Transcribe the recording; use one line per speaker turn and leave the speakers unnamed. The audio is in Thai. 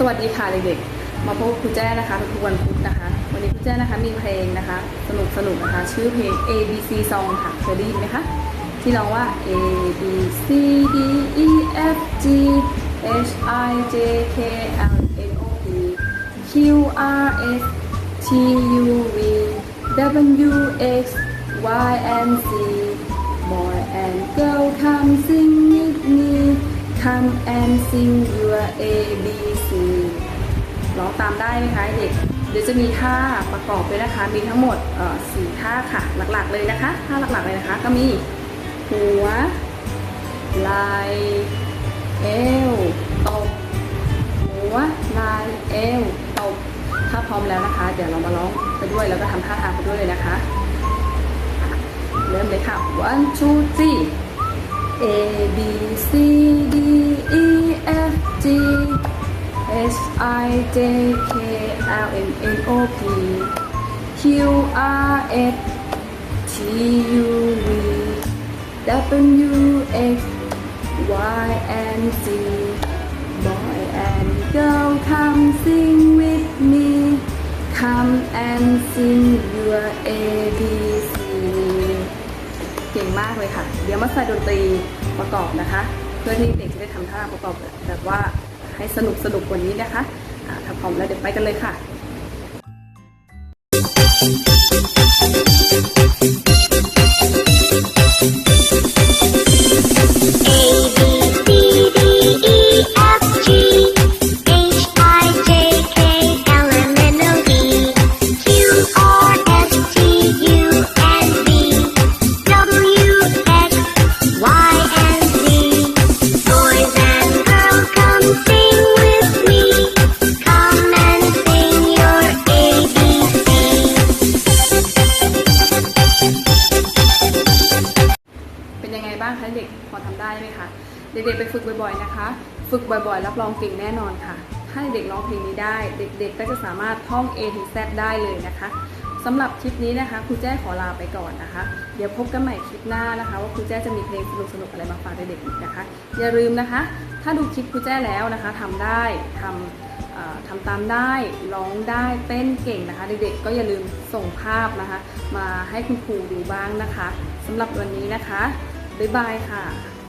สวัสดีค่ะเด็กๆ มาพบครูแจ้นะคะทุกวันพุธนะคะ วันนี้ครูแจ้นะคะมีเพลงนะคะ สนุกสนุกนะคะ ชื่อเพลง A B C Song ค่ะเคยได้ยินไหมคะที่ร้องว่า A B C D E F G H I J K L N O P Q R S T U V W X Y and Z Boy and girl come sing with me Come and sing your A B ตามได้ไหมคะเด็กเดี๋ยวจะมีท่าประกอบด้วยนะคะ มีทั้งหมดสี่ท่าค่ะหลักๆเลยนะคะท่าหลักๆเลยนะคะ ก็มีหัวไหล่เอวตบหัวไหล่เอวตบถ้าพร้อมแล้วนะคะ เดี๋ยวเรามาร้องไปด้วยแล้วก็ทำท่าทางไปด้วยเลยนะคะ เริ่มเลยค่ะ one two three I J K L M N O P Q R S T U V W X Y and Z Boy and girl come sing with me Come and sing your A B C เก่งมากเลยค่ะ เดี๋ยวมาใส่ดนตรีประกอบนะคะ เพื่อที่เด็กจะได้ทำท่าประกอบแบบว่า ให้สนุกสนุกกว่านี้นะคะถ้าพร้อมแล้วเดี๋ยวไปกันเลยค่ะ ได้ไหมคะ เด็กๆไปฝึกบ่อยๆนะคะ ฝึกบ่อยๆ รับรองเก่งแน่นอนค่ะ ถ้าเด็กร้องเพลงนี้ได้ เด็กๆ ก็จะสามารถท่อง A ถึง Z ได้เลยนะคะสำหรับคลิปนี้นะคะครูแจ้ขอลาไปก่อนนะคะ เดี๋ยวพบกันใหม่คลิปหน้านะคะ ว่าครูแจ้จะมีเพลงสนุกๆอะไรมาฝากเด็กๆอีกนะคะ อย่าลืมนะคะ ถ้าดูคลิปครูแจ้แล้วนะคะทำได้ทำทำตามได้ร้องได้เต้นเก่งนะคะ เด็กๆก็อย่าลืมส่งภาพนะคะ มาให้คุณครูดูบ้างนะคะสำหรับวันนี้นะคะบ๊ายบายค่ะ